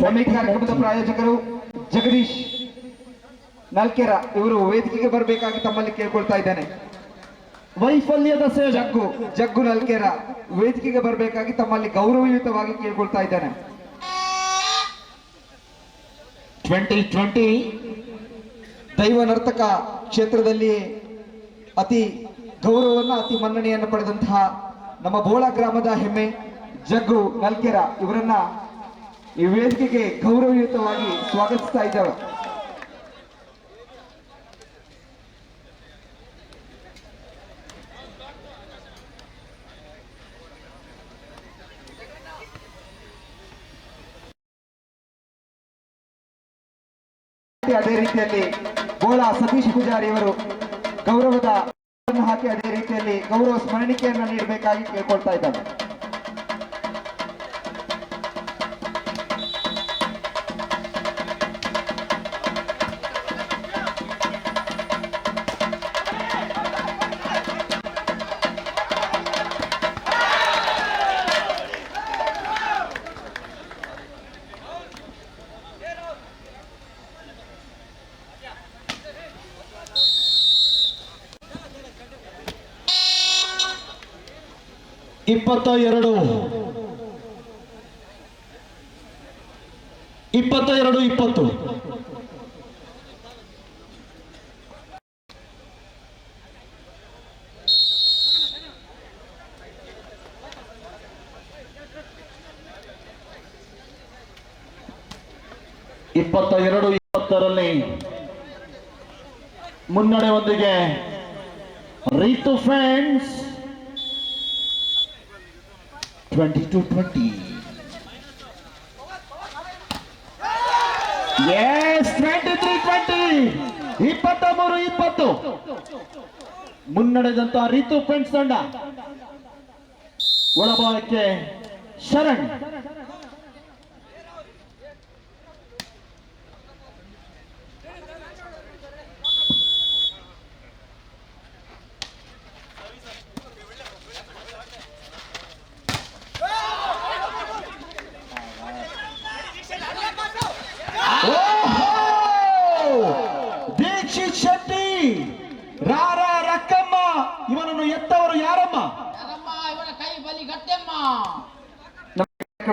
ಕುಟುಂಬದ ಕಾರ್ಯಕ್ರಮದ ಪ್ರಾಯೋಜಕರು ಜಗದೀಶ್ ನಲ್ಕೆರ ಇವರು ವೇದಿಕೆಗೆ ಬರಬೇಕಾಗಿ ತಮ್ಮಲ್ಲಿ ಕೇಳ್ಕೊಳ್ತಾ ಇದ್ದೇನೆ. ವೈಫಲ್ಯದ ಸೇವೆ ಜಗ್ಗು ಜಗ್ಗು ನಲ್ಕೆರ ವೇದಿಕೆಗೆ ಬರಬೇಕಾಗಿ ತಮ್ಮಲ್ಲಿ ಗೌರವಯುತವಾಗಿ ಕೇಳ್ಕೊಳ್ತಾ ಇದ್ದೇನೆ. ಟ್ವೆಂಟಿ ಟ್ವೆಂಟಿ ದೈವ ನರ್ತಕ ಕ್ಷೇತ್ರದಲ್ಲಿ ಅತಿ ಗೌರವವನ್ನು, ಅತಿ ಮನ್ನಣೆಯನ್ನು ಪಡೆದಂತಹ ನಮ್ಮ ಬೋಳ ಗ್ರಾಮದ ಹೆಮ್ಮೆ ಜಗ್ಗು ನಲ್ಕೆರ ಇವರನ್ನ ಈ ವೇದಿಕೆಗೆ ಗೌರವಯುತವಾಗಿ ಸ್ವಾಗತಿಸ್ತಾ ಇದ್ದಾವೆ. ಅದೇ ರೀತಿಯಲ್ಲಿ ಬೋಳ ಸತೀಶ್ ಪೂಜಾರಿ ಅವರು ಗೌರವದ ಹಾಕಿ, ಅದೇ ರೀತಿಯಲ್ಲಿ ಗೌರವ ಸ್ಮರಣಿಕೆಯನ್ನು ನೀಡಬೇಕಾಗಿ ಕೇಳ್ಕೊಳ್ತಾ ಇದ್ದಾರೆ. ಇಪ್ಪತ್ತ ಎರಡು ಇಪ್ಪತ್ತ. ಎರಡು ಇಪ್ಪತ್ತು ಇಪ್ಪತ್ತ ಎರಡು ಇಪ್ಪತ್ತರಲ್ಲಿ ಮುನ್ನಡೆಯೊಂದಿಗೆ Ritu Friends twenty two twenty yes twenty three twenty ಇಪ್ಪತ್ತ. ಮೂರು ಇಪ್ಪತ್ತು ಮುನ್ನಡೆದಂತ ರೀತು ಫ್ರೆಂಡ್ಸ್ ತಂಡ. ಒಳಭಾಗಕ್ಕೆ ಶರಣ್.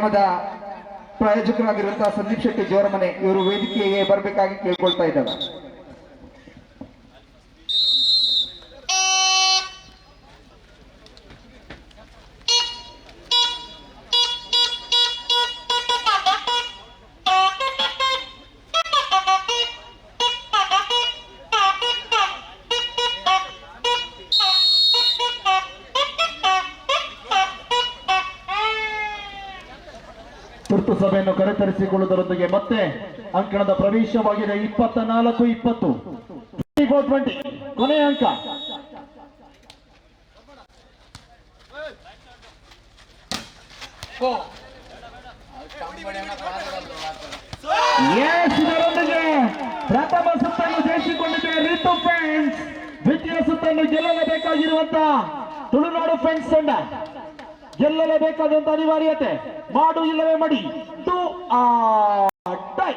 ಕಾರ್ಯಕ್ರಮದ ಪ್ರಾಯೋಜಕರಾಗಿರುವಂತಹ ಸಂದೀಪ್ ಶೆಟ್ಟಿ ಜೋರಮನೆ ಇವರು ವೇದಿಕೆಗೆ ಬರಬೇಕಾಗಿ ಕೇಳ್ಕೊಳ್ತಾ ಇದ್ದಾರೆ. ಅಂಕಣದ ಪ್ರವೇಶವಾಗಿದೆ. ಇಪ್ಪತ್ತ. ನಾಲ್ಕು ಇಪ್ಪತ್ತು ಟ್ವೆಂಟಿ ಕೊನೆಯ ಅಂಕ. ಪ್ರಥಮ ಸುತ್ತನ್ನು ಜಯಿಸಿಕೊಂಡಿದೆ ರಿತು ಫ್ರೆಂಡ್ಸ್. ದ್ವಿತೀಯ ಸುತ್ತನ್ನು ಗೆಲ್ಲಲೇಬೇಕಾಗಿರುವಂತ ತುಳುನಾಡು ಫ್ರೆಂಡ್ಸ್ ತಂಡ. ಗೆಲ್ಲಲೇಬೇಕಾದಂತ ಅನಿವಾರ್ಯತೆ. ಮಾಡು ಇಲ್ಲವೇ ಮಡಿ. ಟು ಆ ಟೈ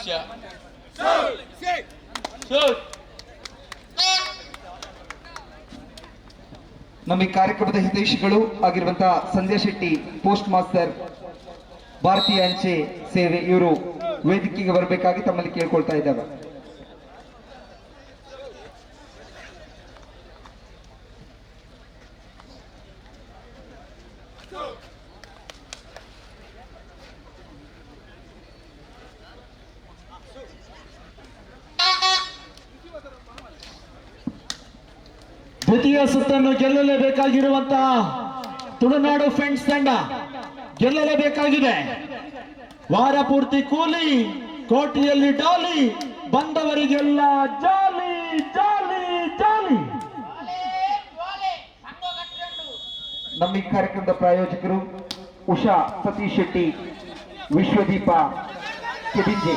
ಭವಿಷ್ಯ ನಮ್ಮ ಈ ಕಾರ್ಯಕ್ರಮದ ಹಿತೈಷಿಗಳು ಆಗಿರುವಂತಹ ಸಂಧ್ಯಾ ಶೆಟ್ಟಿ, ಪೋಸ್ಟ್ ಮಾಸ್ಟರ್, ಭಾರತೀಯ ಅಂಚೆ ಸೇವೆ ಇವರು ವೇದಿಕೆಗೆ ಬರಬೇಕಾಗಿ ತಮ್ಮಲ್ಲಿ ಕೇಳ್ಕೊಳ್ತಾ ಇದ್ದಾರೆ ದ್ವಿತೀಯ ಸುತ್ತನ್ನು ಗೆಲ್ಲಲೇಬೇಕಾಗಿರುವಂತಹ ತುಳುನಾಡು ಫ್ರೆಂಡ್ಸ್ ತಂಡ ಗೆಲ್ಲಲೇಬೇಕಾಗಿದೆ. ವಾರ ಪೂರ್ತಿ ಕೂಲಿ, ಕೋಟಿಯಲ್ಲಿ ಡಾಲಿ, ಬಂದವರಿಗೆಲ್ಲ ಜಾಲಿ ಜಾಲಿ ಜಾಲಿ. ನಮ್ಮ ಈ ಕಾರ್ಯಕ್ರಮದ ಪ್ರಾಯೋಜಕರು ಉಷಾ ಸತೀಶ್ ಶೆಟ್ಟಿ, ವಿಶ್ವದೀಪ ಕೆಬಿಂಜೆ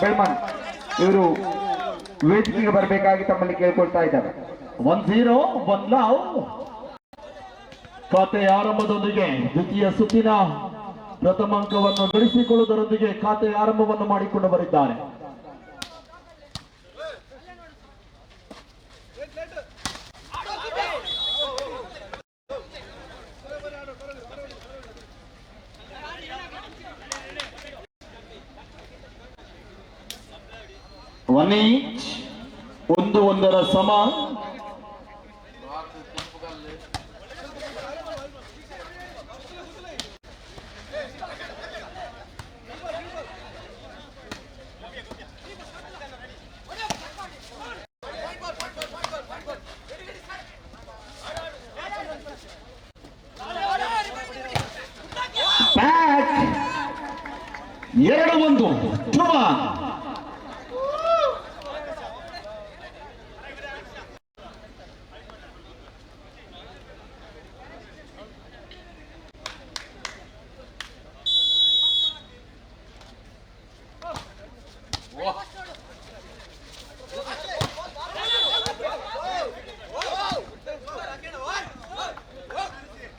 ಬೆಳ್ಮನ್ ಇವರು ವೇದಿಕೆಗೆ ಬರಬೇಕಾಗಿ ತಮ್ಮಲ್ಲಿ ಕೇಳ್ಕೊಳ್ತಾ ಇದ್ದಾರೆ. ಒನ್ ಜೀರೋ ಒನ್ ಲವ್ ಖಾತೆ ಆರಂಭದೊಂದಿಗೆ ದ್ವಿತೀಯ ಸುತ್ತಿನ ಪ್ರಥಮ ಅಂಕವನ್ನು ಗಳಿಸಿಕೊಳ್ಳುವುದರೊಂದಿಗೆ ಖಾತೆ ಆರಂಭವನ್ನು ಮಾಡಿಕೊಂಡು ಬರಿದ್ದಾರೆ. ಒಂದು ಒಂದರ ಸಮ ಬ್ಯಾಕ್ ಎರಡು ಒಂದು ಟುಮಾನ್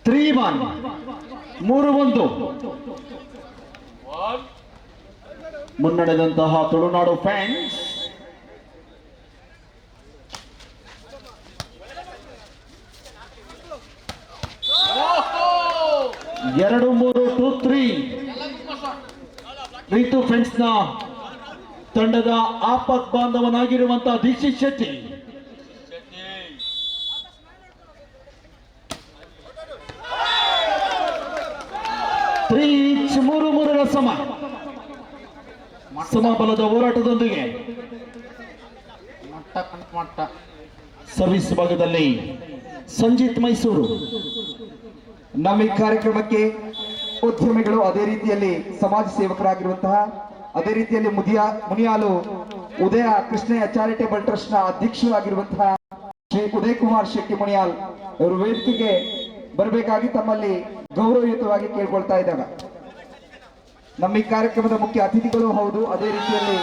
ತ್ರೀ ಒನ್ ಮೂರು ಒಂದು ಒನ್ ಮುನ್ನಡೆದಂತಹ ತುಳುನಾಡು ಫ್ಯಾನ್ಸ್ ಎರಡು ಮೂರು ಟೂ ತ್ರೀ. ರೀತು ಫ್ರೆಂಡ್ಸ್ನ ತಂಡದ ಆಪತ್ ಬಾಂಧವನಾಗಿರುವಂತಹ ದಿಶಿ ಶೆಟ್ಟಿ ತ್ರೀ ಇಂಚ್ ಮೂರು ಮೂರರ ಸಮ ಸಮಬಲದ ಹೋರಾಟದೊಂದಿಗೆ ಮಟ್ಟ ಕಂಟ್ ಮಟ್ಟ. ಸರ್ವಿಸ್ ಭಾಗದಲ್ಲಿ ಸಂಜಿತ್ ಮೈಸೂರು. ನಮ್ಮ ಈ ಕಾರ್ಯಕ್ರಮಕ್ಕೆ ಉದ್ಯಮಿಗಳು ಅದೇ ರೀತಿಯಲ್ಲಿ ಸಮಾಜ ಸೇವಕರಾಗಿರುವಂತಹ ಅದೇ ರೀತಿಯಲ್ಲಿ ಮುದಿಯ ಮುನಿಯಾಲು ಉದಯ ಕೃಷ್ಣಯ್ಯ ಚಾರಿಟೇಬಲ್ ಟ್ರಸ್ಟ್ನ ಅಧ್ಯಕ್ಷರಾಗಿರುವಂತಹ ಶ್ರೀ ಉದಯ್ ಕುಮಾರ್ ಶೆಟ್ಟಿ ಮುನಿಯಾಲ್ ಅವರು ವೇದಿಕೆಗೆ ಬರಬೇಕಾಗಿ ತಮ್ಮಲ್ಲಿ ಗೌರವಯುತವಾಗಿ ಕೇಳ್ಕೊಳ್ತಾ ಇದ್ದಾರೆ. ನಮ್ಮ ಈ ಕಾರ್ಯಕ್ರಮದ ಮುಖ್ಯ ಅತಿಥಿಗಳು ಹೌದು, ಅದೇ ರೀತಿಯಲ್ಲಿ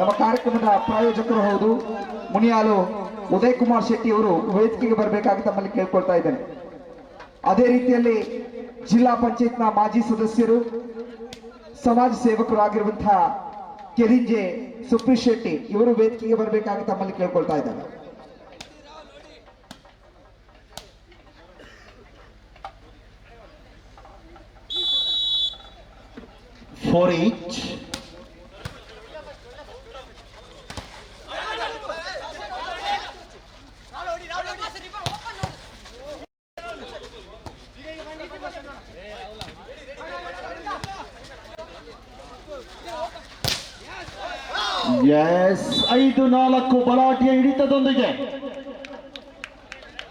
ನಮ್ಮ ಕಾರ್ಯಕ್ರಮದ ಪ್ರಾಯೋಜಕರು ಹೌದು. ಮುನಿಯಾಲು ಉದಯ್ ಕುಮಾರ್ ಶೆಟ್ಟಿ ಅವರು ವೇದಿಕೆಗೆ ಬರಬೇಕಾಗಿ ತಮ್ಮಲ್ಲಿ ಕೇಳ್ಕೊಳ್ತಾ ಇದ್ದೇನೆ. ಅದೇ ರೀತಿಯಲ್ಲಿ ಜಿಲ್ಲಾ ಪಂಚಾಯತ್ನ ಮಾಜಿ ಸದಸ್ಯರು, ಸಮಾಜ ಸೇವಕರು ಆಗಿರುವಂತಹ ಕೆರಿಂಜೆ ಸುಪ್ರೀಶ್ ಶೆಟ್ಟಿ ಇವರು ವೇದಿಕೆಗೆ ಬರಬೇಕಾಗಿ ತಮ್ಮಲ್ಲಿ ಕೇಳ್ಕೊಳ್ತಾ ಇದ್ದಾರೆ. ಫೋರ್ ಈಚ್ ಎಸ್ ಐದು ನಾಲ್ಕು ಬಲಾಟಿಯ ಹಿಡಿತದೊಂದಿಗೆ.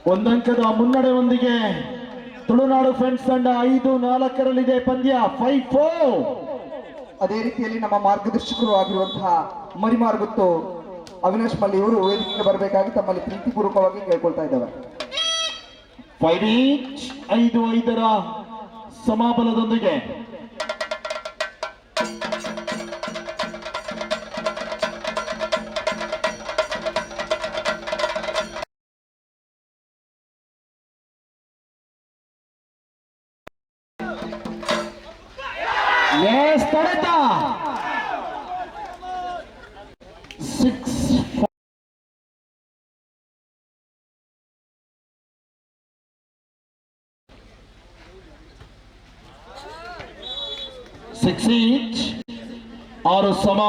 ಒಂದಂಕದ ಮುನ್ನಡೆಯೊಂದಿಗೆ ತುಳುನಾಡು ಫ್ರೆಂಡ್ಸ್ ತಂಡ ಐದು ನಾಲ್ಕರಲ್ಲಿದೆ ಪಂದ್ಯ ಫೈವ್ ಫೋರ್ ಅದೇ ರೀತಿಯಲ್ಲಿ ನಮ್ಮ ಮಾರ್ಗದರ್ಶಕರು ಆಗಿರುವಂತಹ ಮರಿಮಾರ್ಗುತ್ತು ಅವಿನಾಶ್ ಮಲ್ಲಿ ಇವರು ವೇದಿಕೆಗೆ ಬರಬೇಕಾಗಿ ತಮ್ಮಲ್ಲಿ ಪ್ರೀತಿಪೂರ್ವಕವಾಗಿ ಕೇಳ್ಕೊಳ್ತಾ ಇದ್ದೇವೆ ಫೈವ್ ಐದು ಐದರ ಸಮಾಬಲದೊಂದಿಗೆ ಸಿಕ್ಸ್ ಸಿಕ್ಸ್ ಇಂಚ್ ಆರು ಸಮ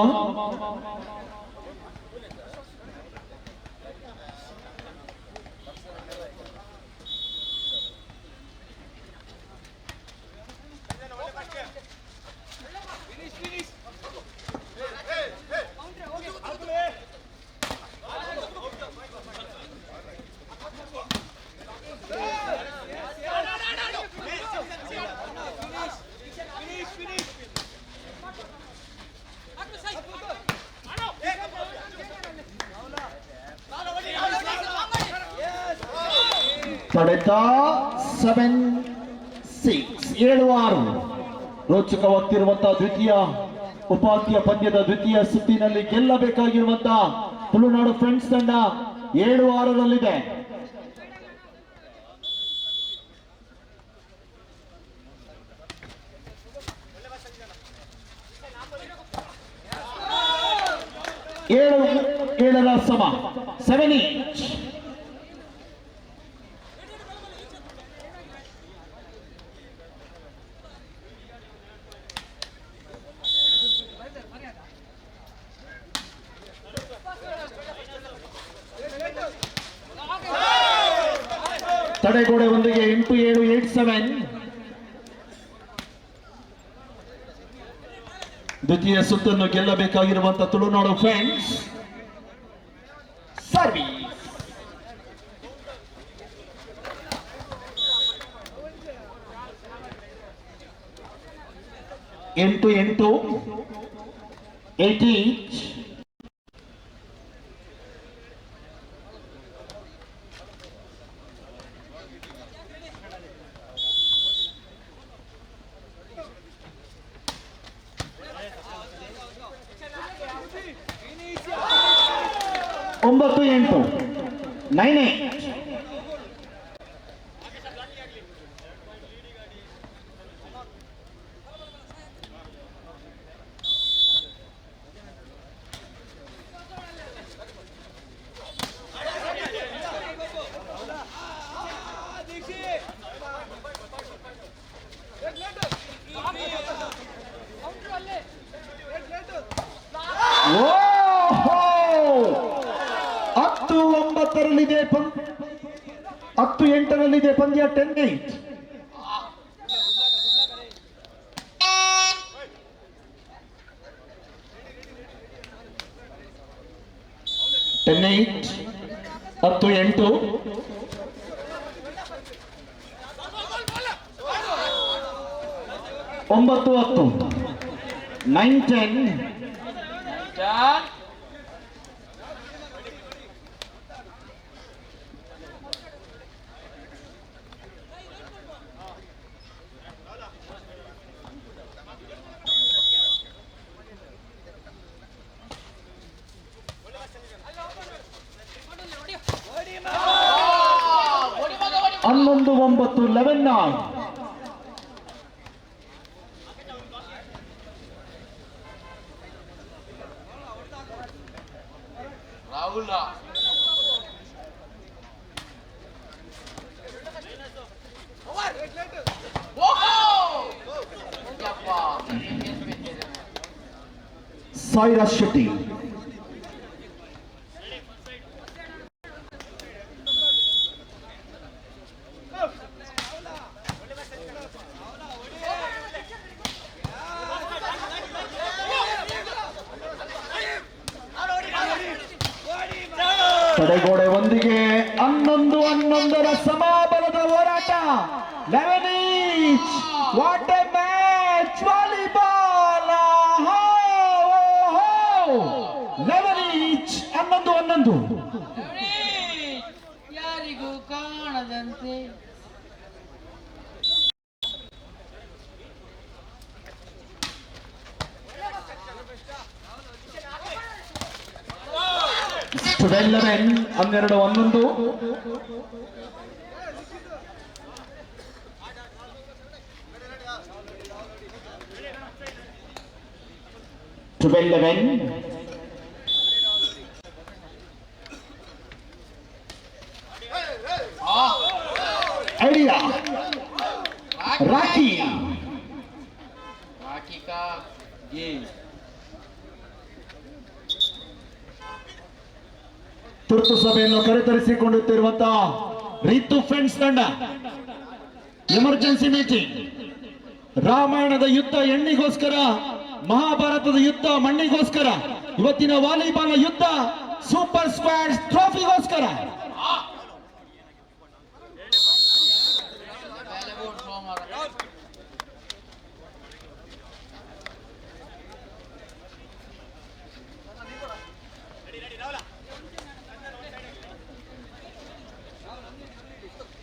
ತಡೆತ ಸೆವೆನ್ ಸಿಕ್ಸ್ ಏಳು, ಆರು. ರೋಚಕವಾಗ್ತಿರುವಂತಹ ದ್ವಿತೀಯ, ಉಪಾಂತ್ಯ ಪಂದ್ಯದ ದ್ವಿತೀಯ ಸುತ್ತಿನಲ್ಲಿ ಗೆಲ್ಲಬೇಕಾಗಿರುವಂತಹ ತುಳುನಾಡು ಫ್ರೆಂಡ್ಸ್ ತಂಡ ಏಳು, ಆರರಲ್ಲಿದೆ. ಏಳು, ಏಳರ ಸಮ. ಸೆವೆನ್ ಈಚ್ ತಡೆಗೋಡೆ ಒಂದಿಗೆ ಎಂಟು ಏಳು ದ್ವಿತೀಯ ಸುತ್ತನ್ನು ಗೆಲ್ಲಬೇಕಾಗಿರುವಂತ ತುಳುನಾಡು ಫ್ರೆಂಡ್ಸ್ ಸರ್ವಿಸ್. ಎಂಟು ಎಂಟು ಏಟಿ ಒಂಬತ್ತು ಲೆವೆನ್ ನೈನ್ ರಾಹುಲ ಸಾಯಿರಾಜ್ ಶೆಟ್ಟಿ. ತಡೆಗೋಡೆ ಒಂದಿಗೆ ಹನ್ನೊಂದು ಹನ್ನೊಂದರ ಸಮಾಬಲದ ಹೋರಾಟ. What a match volleyball eleven each ಹನ್ನೊಂದು ಹನ್ನೊಂದು ಯಾರಿಗೂ ಕಾಣದಂತೆ ಲೆವೆನ್ ಹನ್ನೆರಡು ಹನ್ನೊಂದು ಟ್ವೆಲ್ ಲೆವೆನ್ ಐಡಿಯಾ ಸಭೆಯನ್ನು ಕರೆತರಿಸಿಕೊಳ್ಳುತ್ತಿರುವಂತಹ ರಿತು ಫ್ರೆಂಡ್ಸ್ ತಂಡ. Emergency meeting. ರಾಮಾಯಣದ ಯುದ್ಧ ಎಣ್ಣಿಗೋಸ್ಕರ, ಮಹಾಭಾರತದ ಯುದ್ಧ ಮಣ್ಣಿಗೋಸ್ಕರ, ಇವತ್ತಿನ ವಾಲಿಬಾಲ್ ಯುದ್ಧ ಸೂಪರ್ ಸ್ಕ್ವಾಡ್ ಟ್ರೋಫಿಗೋಸ್ಕರ.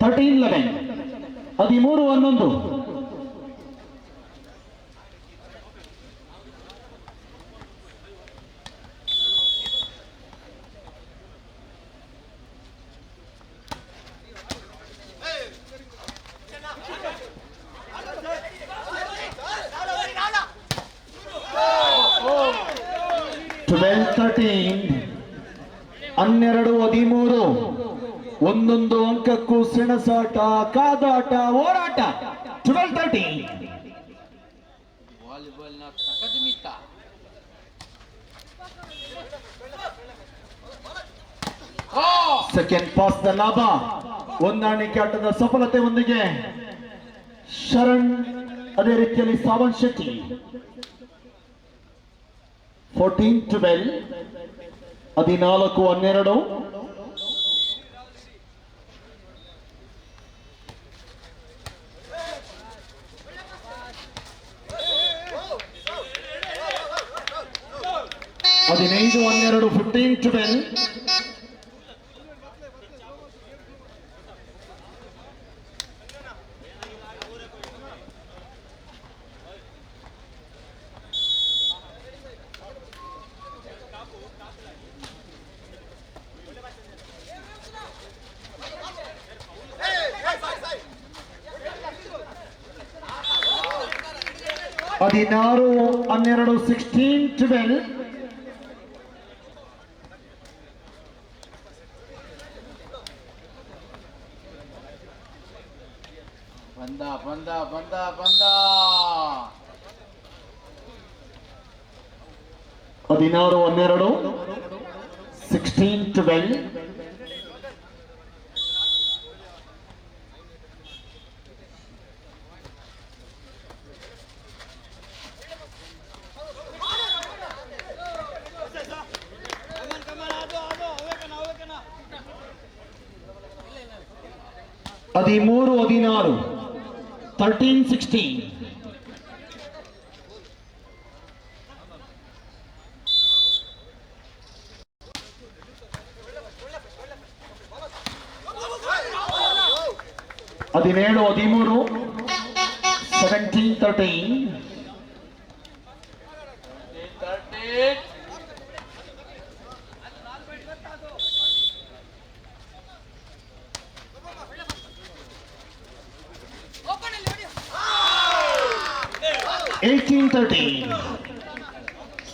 ಥರ್ಟೀನ್ ಲೆವೆನ್ ಹದಿಮೂರು ಹನ್ನೊಂದು ಟ್ವೆಲ್ ತರ್ಟೀನ್ ಹನ್ನೆರಡು ಹದಿಮೂರು ಒಂದೊಂದು ಅಂಕಕ್ಕೂ ಸೆಣಸಾಟ ಕಾದಾಟ ಹೋರಾಟ ಟ್ವೆಲ್ ತರ್ಟೀನ್ ವಾಲಿಬಾಲ್ನ ತಕದ ಮಿತ್ತ ಓ ಸೆಕೆಂಡ್ ಪಾಸ್ ದ ಲಾಭ ಹೊಂದಾಣಿಕೆ ಆಟದ ಸಫಲತೆ ಒಂದಿಗೆ ಶರಣ್ ಅದೇ ರೀತಿಯಲ್ಲಿ ಸಾವನ್ ಶೆಟ್ಟಿ. ಫೋರ್ಟೀನ್ ಟ್ವೆಲ್ ಹದಿನಾಲ್ಕು, ಹನ್ನೆರಡು. ಹದಿನೈದು, ಹನ್ನೆರಡು ಫಿಫ್ಟೀನ್ ಟ್ವೆಲ್ ಹದಿನಾರು ಹನ್ನೆರಡು ಸಿಕ್ಸ್ಟೀನ್ ಟ್ವೆಲ್ ಬಂದ ಬಂದ ಬಂದ ಬಂದ ಹದಿನಾರು ಹನ್ನೆರಡು ಸಿಕ್ಸ್ಟೀನ್ ಟ್ವೆಲ್ ಹದಿಮೂರು ಹದಿನಾರು ತರ್ಟೀನ್ ಸಿಕ್ಸ್ಟೀನ್ ಹದಿನೇಳು ಹದಿಮೂರು ಸೆವೆಂಟೀನ್ ತರ್ಟೀನ್ ತರ್ಟೀನ್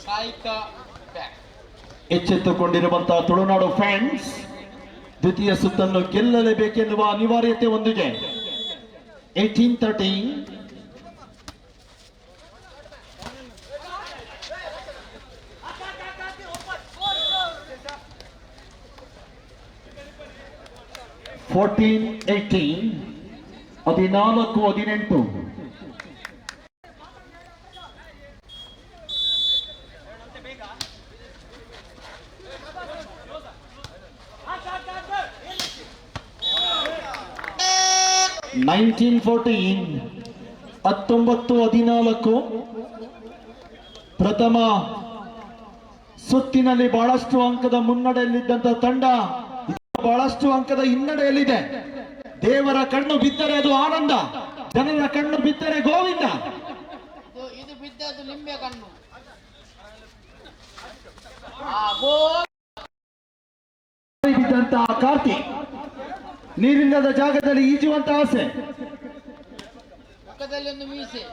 ಸಾಯಿಕ ಎಚ್ಚೆತ್ತುಕೊಂಡಿರುವಂತಹ ತುಳುನಾಡು ಫ್ಯಾನ್ಸ್ ದ್ವಿತೀಯ ಸುತ್ತನ್ನು ಗೆಲ್ಲಲೇಬೇಕೆನ್ನುವ ಅನಿವಾರ್ಯತೆ ಒಂದಿಗೆ ಏಟೀನ್ ತರ್ಟೀನ್ ಫೋರ್ಟೀನ್ ಏಟೀನ್ ಹದಿನಾಲ್ಕು, ಹದಿನೆಂಟು. ನೈನ್ಟೀನ್ ಫೋರ್ಟೀನ್ ಹತ್ತೊಂಬತ್ತು ಹದಿನಾಲ್ಕು. ಪ್ರಥಮ ಸುತ್ತಿನಲ್ಲಿ ಬಹಳಷ್ಟು ಅಂಕದ ಮುನ್ನಡೆಯಲ್ಲಿದ್ದಂತ ತಂಡ ಬಹಳಷ್ಟು ಅಂಕದ ಹಿನ್ನಡೆಯಲ್ಲಿದೆ. ದೇವರ ಕಣ್ಣು ಬಿದ್ದರೆ ಅದು ಆನಂದ ಜನರ ಕಣ್ಣು ಬಿದ್ದರೆ ಗೋವಿಂದ. ಬಿದ್ದಂತಹ ಕಾರ್ತಿಕ್ ನೀರಿಲ್ಲದ ಜಾಗದಲ್ಲಿ ಈಜುವಂತ ಆಸೆ. ಮುಖದಲ್ಲಿ ಒಂದು ಮೀಸೆ.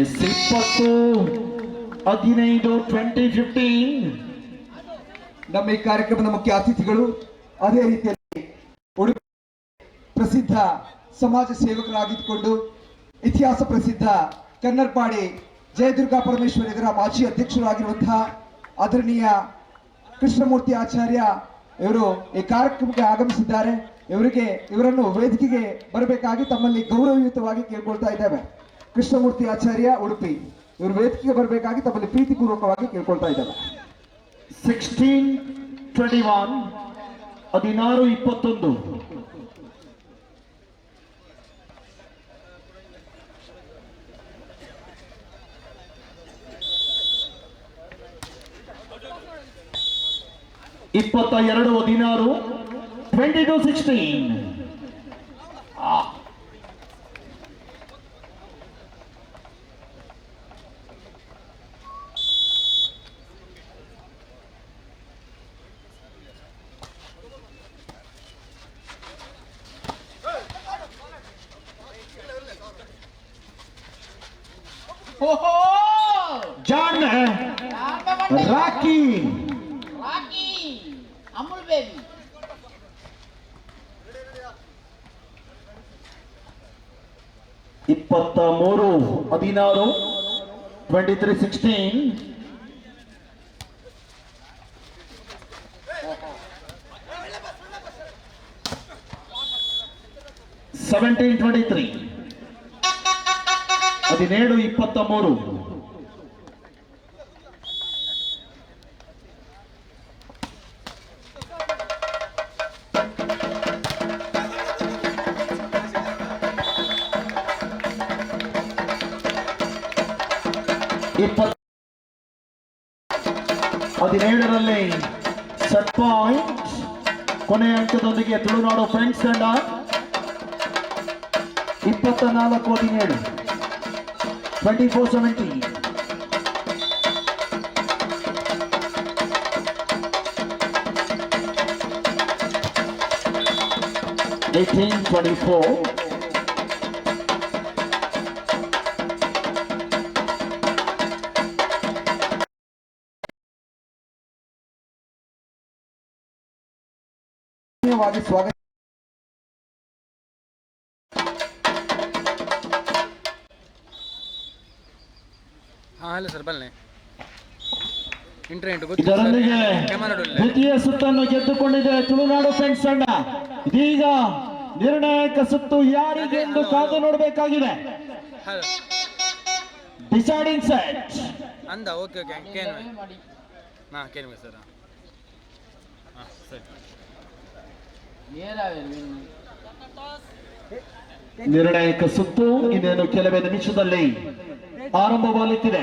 ಎಸ್ ಇಪ್ಪತ್ತು, ಹದಿನೈದು ಟ್ವೆಂಟಿ ಫಿಫ್ಟೀನ್ ನಮ್ಮ ಈ ಕಾರ್ಯಕ್ರಮದ ಮುಖ್ಯ ಅತಿಥಿಗಳು, ಅದೇ ರೀತಿಯಲ್ಲಿ ಉಡುಪಿ ಪ್ರಸಿದ್ಧ ಸಮಾಜ ಸೇವಕರಾಗಿದ್ದುಕೊಂಡು ಇತಿಹಾಸ ಪ್ರಸಿದ್ಧ ಕನ್ನರ್ಪಾಡಿ ಜಯದುರ್ಗಾ ಪರಮೇಶ್ವರಿ ಇದರ ಮಾಜಿ ಅಧ್ಯಕ್ಷರಾಗಿರುವಂತಹ ಆದರಣೀಯ ಕೃಷ್ಣಮೂರ್ತಿ ಆಚಾರ್ಯ ಇವರು ಈ ಕಾರ್ಯಕ್ರಮಕ್ಕೆ ಆಗಮಿಸಿದ್ದಾರೆ. ಇವರಿಗೆ, ಇವರನ್ನು ವೇದಿಕೆಗೆ ಬರಬೇಕಾಗಿ ತಮ್ಮಲ್ಲಿ ಗೌರವಯುತವಾಗಿ ಕೇಳ್ಕೊಳ್ತಾ ಇದ್ದೇವೆ. ಕೃಷ್ಣಮೂರ್ತಿ ಆಚಾರ್ಯ ಉಡುಪಿ, ಇವರು ವೇದಿಕೆಗೆ ಬರಬೇಕಾಗಿ ತಮ್ಮಲ್ಲಿ ಪ್ರೀತಿಪೂರ್ವಕವಾಗಿ ಕೇಳ್ಕೊಳ್ತಾ ಇದ್ದೇವೆ. ಸಿಕ್ಸ್ಟೀನ್ ಟ್ವೆಂಟಿ ಒನ್ ಹದಿನಾರು ಇಪ್ಪತ್ತೊಂದು. ಇಪ್ಪತ್ತ ಎರಡು ಹದಿನಾರು twenty two sixteen John Rocky Amul baby ಇಪ್ಪತ್ತ ಮೂರು ಹದಿನಾರು twenty three sixteen seventeen twenty three ಹದಿನೇಳು ಇಪ್ಪತ್ತ ಮೂರು ಇಪ್ಪತ್ತ ನಾಲ್ಕು ಹದಿನೇಳು twenty four seventeen eighteen twenty four ವಾಗಿ ಇದರೊಂದಿಗೆ ದ್ವಿತೀಯ ಸುತ್ತನ್ನು ಗೆದ್ದುಕೊಂಡಿದೆ ತುಳುನಾಡು ಫ್ರೆಂಡ್ಸ್ ತಂಡ. ಇದೀಗ ನಿರ್ಣಾಯಕ ಸುತ್ತು ಯಾರಿಗೆ ಎಂದು ಕಾದು ನೋಡಬೇಕಾಗಿದೆ. ಡಿಸೈಡಿಂಗ್ ಸೆಟ್ ಅಂದ ಓಕೆ ಓಕೆ ಕೇನು ಹಾಂ ಕೇನು ಸರ್. ಹಾ ಸರಿ. ನಿರ್ಣಾಯಕ ಸುತ್ತು ಇನ್ನೇನು ಕೆಲವೇ ನಿಮಿಷದಲ್ಲಿ ಆರಂಭವಾಗುತ್ತಿದೆ.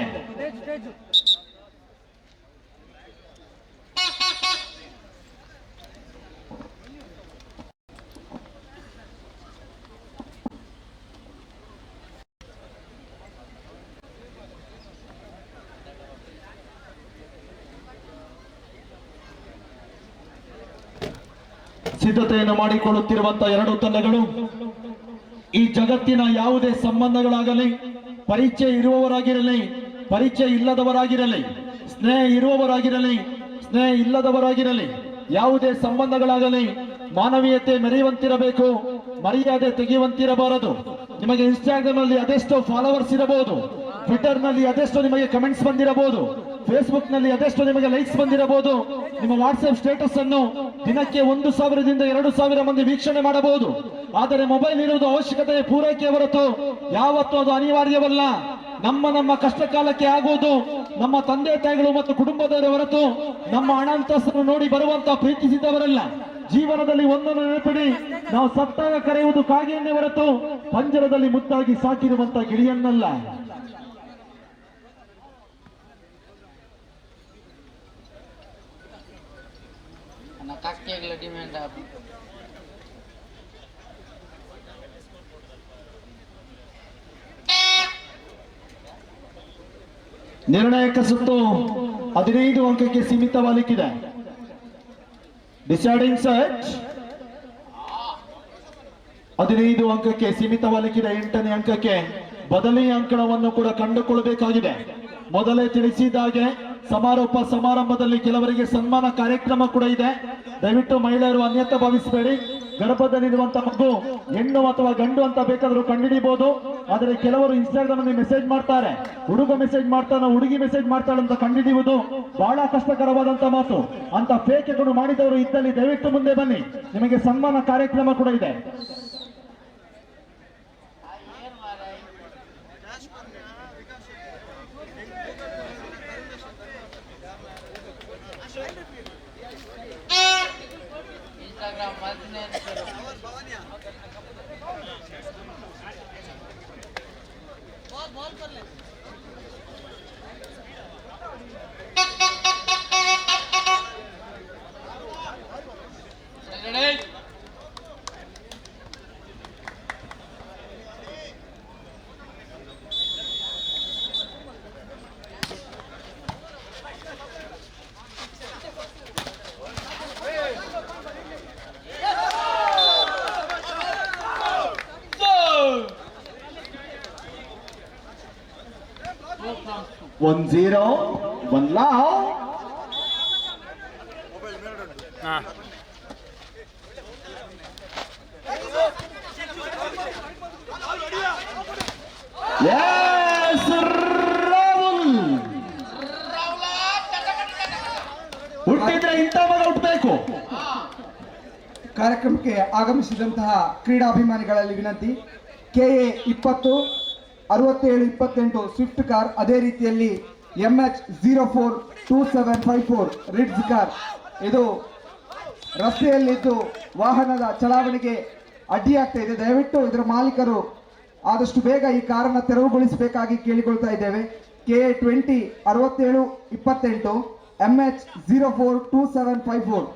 ಸಿದ್ಧತೆಯನ್ನು ಮಾಡಿಕೊಳ್ಳುತ್ತಿರುವಂತಹ ಎರಡು ತಂಡಗಳು. ಈ ಜಗತ್ತಿನ ಯಾವುದೇ ಸಂಬಂಧಗಳಾಗಲಿ, ಪರಿಚಯ ಇರುವವರಾಗಿರಲಿ, ಪರಿಚಯ ಇಲ್ಲದವರಾಗಿರಲಿ, ಸ್ನೇಹ ಇರುವವರಾಗಿರಲಿ, ಸ್ನೇಹ ಇಲ್ಲದವರಾಗಿರಲಿ, ಯಾವುದೇ ಸಂಬಂಧಗಳಾಗಲಿ ಮಾನವೀಯತೆ ಮೆರೆಯುವಂತಿರಬೇಕು, ಮರ್ಯಾದೆ ತೆಗೆಯುವಂತಿರಬಾರದು. ನಿಮಗೆ ಇನ್ಸ್ಟಾಗ್ರಾಮ್ನಲ್ಲಿ ಅದೆಷ್ಟೋ ಫಾಲೋವರ್ಸ್ ಇರಬಹುದು ಟ್ವಿಟರ್ನಲ್ಲಿ ಅದೆಷ್ಟೋ ನಿಮಗೆ ಕಮೆಂಟ್ಸ್ ಬಂದಿರಬಹುದು ಫೇಸ್ಬುಕ್ನಲ್ಲಿ ಅದೆಷ್ಟೋ ನಿಮಗೆ ಲೈಕ್ಸ್ ಬಂದಿರಬಹುದು, ನಿಮ್ಮ ವಾಟ್ಸ್ಆಪ್ ಸ್ಟೇಟಸ್ ಅನ್ನು ದಿನಕ್ಕೆ ಒಂದು ಸಾವಿರದಿಂದ ಎರಡು ಸಾವಿರ ಮಂದಿ ವೀಕ್ಷಣೆ ಮಾಡಬಹುದು. ಆದರೆ ಮೊಬೈಲ್ ಇರುವುದು ಅವಶ್ಯಕತೆ ಪೂರೈಕೆ ಹೊರತು ಯಾವತ್ತೂ ಅದು ಅನಿವಾರ್ಯವಲ್ಲ. ನಮ್ಮ ನಮ್ಮ ಕಷ್ಟ ಕಾಲಕ್ಕೆ ಆಗುವುದು, ನಮ್ಮ ತಂದೆ ತಾಯಿಗಳು ಮತ್ತು ಕುಟುಂಬದವರ ಹೊರತು ನಮ್ಮ ಹಣಾಂತಸ್ತನ್ನು ನೋಡಿ ಬರುವಂತ ಪ್ರೀತಿಸಿದವರಲ್ಲ. ಜೀವನದಲ್ಲಿ ಒಂದನ್ನು ನೆನಪಿಡಿ, ನಾವು ಸತ್ತಾಗ ಕರೆಯುವುದು ಕಾಗೆಯನ್ನೇ ಹೊರತು, ಪಂಜರದಲ್ಲಿ ಮುದ್ದಾಗಿ ಸಾಕಿರುವಂತ ಗಿಳಿಯನ್ನಲ್ಲ. ಡಿಮ್ಯಾಂಡ್ ನಿರ್ಣಾಯಕ ಸುತ್ತು ಹದಿನೈದು ಅಂಕಕ್ಕೆ ಸೀಮಿತವಾಗಲಿಕ್ಕಿದೆ ಡಿಸೈಡಿಂಗ್ ಸರ್ಚ್ ಹದಿನೈದು ಅಂಕಕ್ಕೆ ಸೀಮಿತವಾಗಲಿಕ್ಕಿದೆ ಎಂಟನೇ ಅಂಕಕ್ಕೆ ಬದಲಿ ಅಂಕಣವನ್ನು ಕೂಡ ಕಂಡುಕೊಳ್ಳಬೇಕಾಗಿದೆ. ಮೊದಲೇ ತಿಳಿಸಿದಾಗೆ ಸಮಾರೋಪ ಸಮಾರಂಭದಲ್ಲಿ ಕೆಲವರಿಗೆ ಸನ್ಮಾನ ಕಾರ್ಯಕ್ರಮ ಕೂಡ ಇದೆ. ದಯವಿಟ್ಟು ಮಹಿಳೆಯರು ಅನ್ಯತ ಭಾವಿಸಬೇಡಿ. ಗರ್ಭದಲ್ಲಿರುವಂತ ಮಗು, ಹೆಣ್ಣು ಅಥವಾ ಗಂಡು ಅಂತ ಬೇಕಾದರೂ ಕಂಡುಹಿಡಿಬಹುದು ಆದರೆ ಕೆಲವರು ಇನ್ಸ್ಟಾಗ್ರಾಮ್ ಅಲ್ಲಿ ಮೆಸೇಜ್ ಮಾಡ್ತಾರೆ. ಹುಡುಗ ಮೆಸೇಜ್ ಮಾಡ್ತಾನೆ, ಹುಡುಗಿ ಮೆಸೇಜ್ ಮಾಡ್ತಾಳೆ ಅಂತ ಕಂಡುಹಿಡಿಯುವುದು ಬಹಳ ಕಷ್ಟಕರವಾದಂತ ಮಾತು. ಅಂತ ಫೇಕೆಗಳು ಮಾಡಿದವರು ಇದ್ದಲ್ಲಿ ದಯವಿಟ್ಟು ಮುಂದೆ ಬನ್ನಿ. ನಿಮಗೆ ಸನ್ಮಾನ ಕಾರ್ಯಕ್ರಮ ಕೂಡ ಇದೆ. बहुत बहुत कर ले। ರಾಹುಲ್. ಹುಟ್ಟಿದ್ರೆ ಇಂಥ ಮಗ ಹುಟ್ಟಬೇಕು. ಕಾರ್ಯಕ್ರಮಕ್ಕೆ ಆಗಮಿಸಿದಂತಹ ಕ್ರೀಡಾಭಿಮಾನಿಗಳಲ್ಲಿ ವಿನಂತಿ ಕೆ ಎ ಇಪ್ಪತ್ತು ಅರವತ್ತೇಳು ಇಪ್ಪತ್ತೆಂಟು ಸ್ವಿಫ್ಟ್ ಕಾರ್ ಅದೇ ರೀತಿಯಲ್ಲಿ M H zero four two seven five four Ritz car ಇದು ರಸ್ತೆಯಲ್ಲಿದ್ದು ವಾಹನದ ಚಲಾವಣೆಗೆ ಅಡ್ಡಿಯಾಗ್ತಾ ಇದೆ. ದಯವಿಟ್ಟು ಇದರ ಮಾಲೀಕರು ಆದಷ್ಟು ಬೇಗ ಈ ಕಾರನ್ನು ತೆರವುಗೊಳಿಸಬೇಕಾಗಿ ಕೇಳಿಕೊಳ್ತಾ ಇದ್ದೇವೆ. ಕೆ ಟ್ವೆಂಟಿ ಅರವತ್ತೇಳು ಇಪ್ಪತ್ತೆಂಟು M H zero four two seven five four